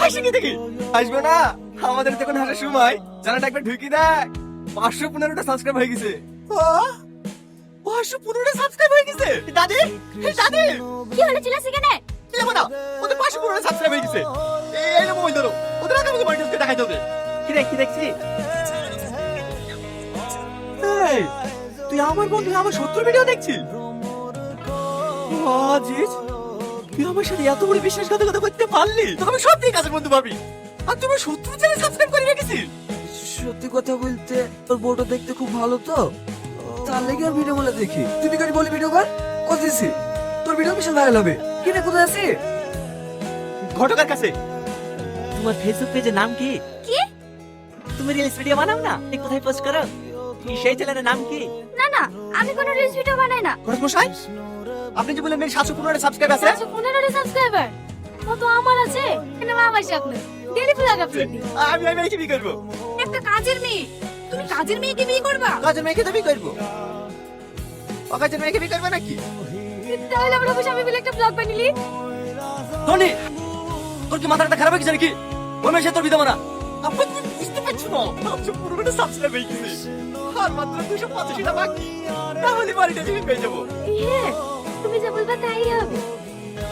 হাসি কি দেখি? আসবে না। আমাদের তখন হাসার সময়। জানাটা একবার ঢুকি দেখ। পাঁচশো পনেরোটা সাবস্ক্রাইব হয়ে গেছে। পাঁচশো পনেরোটা সাবস্ক্রাইব হয়ে গেছে? দাদি? দাদি? কি হলো কেন কি জানো না। ওদের পাঁচশো পনেরোটা সাবস্ক্রাইব হয়ে গেছে। এই এই মোবাইল ধরো। ওদের আগে আমাকে বাড়িতে দেখাই দেবে কি দেখ কি দেখছি? তুই আমার বন্ধু আমার সত্তর ভিডিও দেখছিস? আজিজ তুই আমার সাথে এত বড় বিশ্বাসঘাতকতা করতে পারলি? তোকে আমি সত্যি কাছের বন্ধু ভাবি আর তুমি সত্তর চ্যানেল সাবস্ক্রাইব করে রেখেছিস? সত্যি কথা বলতে তোর বউটা দেখতে খুব ভালো তো? তার লেগে আর ভিডিও গুলো দেখি। তুমি কাজ বলি ভিডিও কর? কত তোর ভিডিও বিশাল ভাইরাল হবে। কি রে কোথায় আছি ঘটকার কাছে। তোমার ফেসবুক পেজের নাম কি? কি? তুমি রিলস ভিডিও বানাও না? কোথায় পোস্ট করো। কি সেই চ্যানেলের নাম কি? না না আমি কোনো রিলস ভিডিও বানাই না। ঘটক মশাই? আপনি যে বললেন মেয়ের সাতশো পনেরোটা সাবস্ক্রাইব আছে? আচ্ছা পনেরোটা সাবস্ক্রাইবার ও তো আমার আছে। মা আপলোড দিই আমি আমি কি বিয়ে করব? একটা কাজের মেয়ে। তুমি কাজের মেয়েকে বিয়ে করবা? কাজের মেয়েকে তো বিয়ে করব। অকাজের মেয়েকে বিয়ে করবে নাকি? তাহলে আমরা বসে আমি মিলে একটা ব্লগ বানিলি টনি তোর কি মাথাটা খারাপ হয়ে গেছে নাকি? ওই মেয়ে সে তোর বিধবা না? আপনি বুঝতে পারছ না? সাতশো পনেরোটা সাবস্ক্রাইব হয়ে গেছে। আর মাত্র দুশো পঁচাশিটা বাকি। তাহলে বাড়িটা থেকে পেয়ে যাব বলবা তাই হবে।